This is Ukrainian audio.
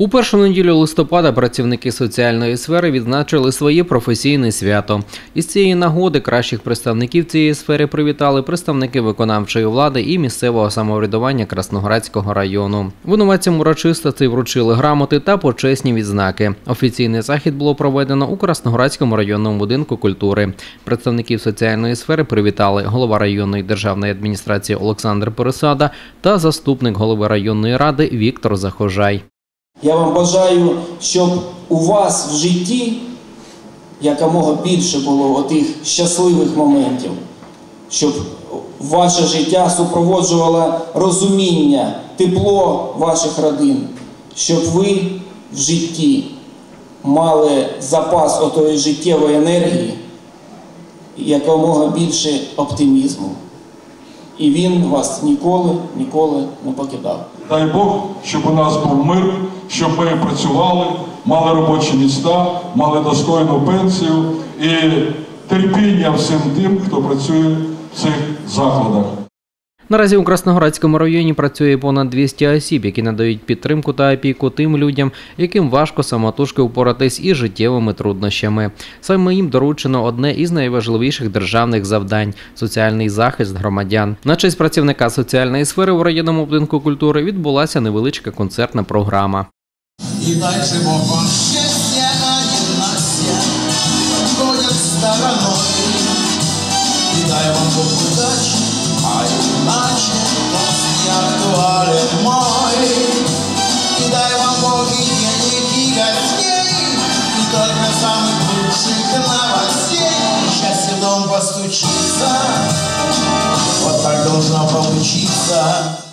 У першу неділю листопада працівники соціальної сфери відзначили своє професійне свято. Із цієї нагоди кращих представників цієї сфери привітали представники виконавчої влади і місцевого самоврядування Красноградського району. Винуватцям урочистостей вручили грамоти та почесні відзнаки. Офіційний захід було проведено у Красноградському районному будинку культури. Представників соціальної сфери привітали голова районної державної адміністрації Олександр Пересада та заступник голови районної ради Віктор Захожай. Я вам бажаю, щоб у вас в житті якомога більше було отих щасливих моментів, щоб ваше життя супроводжувало розуміння, тепло ваших родин, щоб ви в житті мали запас отої життєвої енергії, якомога більше оптимізму. І він вас ніколи, ніколи не покидав. Дай Бог, щоб у нас був мир, щоб ми працювали, мали робочі місця, мали достойну пенсію і терпіння всім тим, хто працює в цих закладах. Наразі у Красноградському районі працює понад 200 осіб, які надають підтримку та опіку тим людям, яким важко самотужки впоратись із життєвими труднощами. Саме їм доручено одне із найважливіших державних завдань соціальний захист громадян. На честь працівника соціальної сфери у районному будинку культури відбулася невеличка концертна програма. И дальше Бог вам счастья, а не Настя Ходят стороной. И дай вам Бог удачи, а иначе Тост не актуален мой. И дай вам Бог и денег, и гостей И только самых лучших новостей. Счастье в дом постучится. Вот так должно получиться